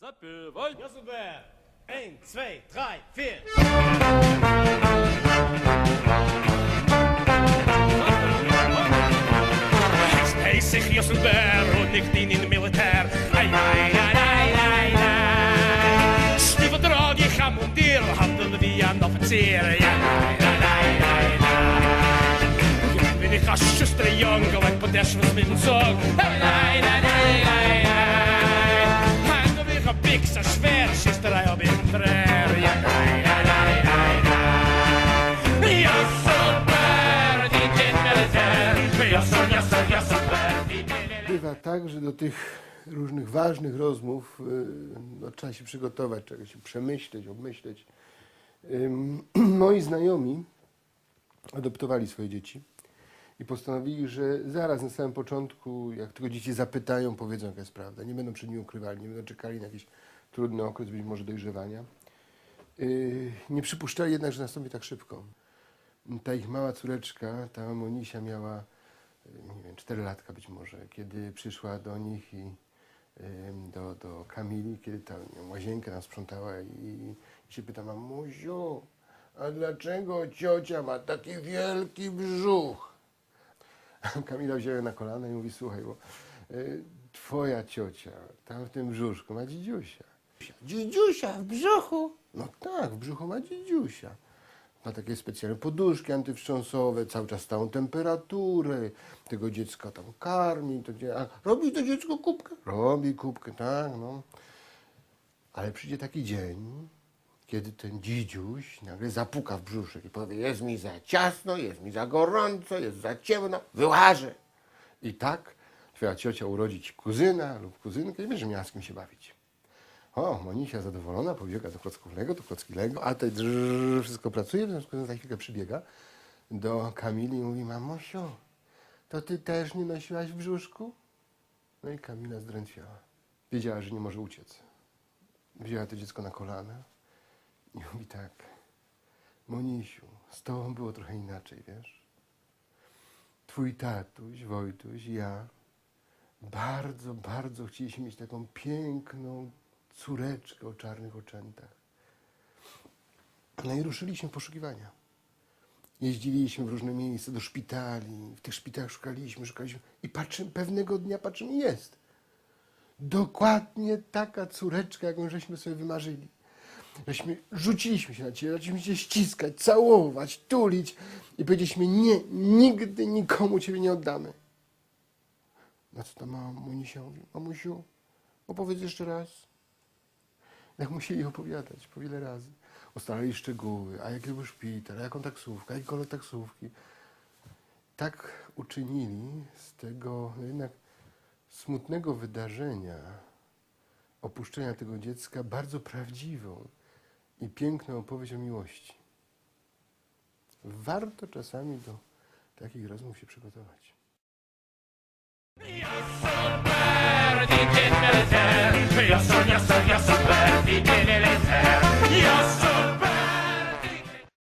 Zappelwald. Josselberg. 1, 2, 3, 4. Hij zegt Josselberg und ich dien in de militair. Ei, ei, ei, ei, ei, ei. Stiefel draag, je gaat mondier, handelen wie aan de officier. Ja, ei, ei, ei, ei, ei. Bin ich als Schüster jung, gelijk Podesh was mit dem Song. Ei, ei, ei, ei, ei. Dien Bywa tak, że do tych różnych ważnych rozmów y, no, trzeba się przygotować, trzeba się przemyśleć, obmyśleć. Moi znajomi adoptowali swoje dzieci i postanowili, że zaraz na samym początku, jak tylko dzieci zapytają, powiedzą jaka jest prawda. Nie będą przed nim ukrywali, nie będą czekali na jakiś trudny okres, być może dojrzewania. Yy, Nie przypuszczali jednak, że nastąpi tak szybko. Ta ich mała córeczka, ta Monisia miała nie wiem, czterolatka być może, kiedy przyszła do nich i do, do Kamili, kiedy ta łazienkę nam sprzątała i, i się pyta, mamusiu, a dlaczego ciocia ma taki wielki brzuch? Kamila wzięła ją na kolana i mówi, słuchaj, bo y, twoja ciocia tam w tym brzuszku ma dzidziusia. Dzidziusia w brzuchu? No tak, w brzuchu ma dzidziusia. Ma takie specjalne poduszki antywstrząsowe, cały czas stałą temperaturę, tego dziecka tam karmi. To, dzie- a robi to dziecko kubkę? Robi kubkę, tak, no. Ale przyjdzie taki dzień, kiedy ten dzidziuś nagle zapuka w brzuszek i powie, jest mi za ciasno, jest mi za gorąco, jest za ciemno, wyłażę. I tak twoja ciocia urodzi ci kuzyna lub kuzynkę i będzie miała z kim się bawić. O, Monisia zadowolona, pobiega do klocków Lego, do klocki Lego, a te wszystko pracuje, w związku z tym za chwilkę przybiega do Kamili i mówi, mamosiu, to ty też nie nosiłaś w brzuszku? No i Kamila zdrętwiała. Wiedziała, że nie może uciec. Wzięła to dziecko na kolana i mówi tak, Monisiu, z tobą było trochę inaczej, wiesz? Twój tatuś, Wojtuś ja bardzo, bardzo chcieliśmy mieć taką piękną córeczkę o czarnych oczętach. No i ruszyliśmy w poszukiwania. Jeździliśmy w różne miejsca, do szpitali, w tych szpitalach szukaliśmy, szukaliśmy i patrzymy, pewnego dnia patrzymy, jest. Dokładnie taka córeczka, jaką żeśmy sobie wymarzyli. Żeśmy rzuciliśmy się na ciebie, zaczęliśmy cię ściskać, całować, tulić i powiedzieliśmy, nie, nigdy nikomu ciebie nie oddamy. Na co ta mama Monisia mówi, mamusiu, opowiedz jeszcze raz. Jak musieli opowiadać po wiele razy. Ustalali szczegóły, a jaki był szpital, a jaką taksówkę, jaki kolor taksówki. Tak uczynili z tego no jednak smutnego wydarzenia, opuszczenia tego dziecka, bardzo prawdziwą i piękną opowieść o miłości. Warto czasami do takich rozmów się przygotować. Josselberg,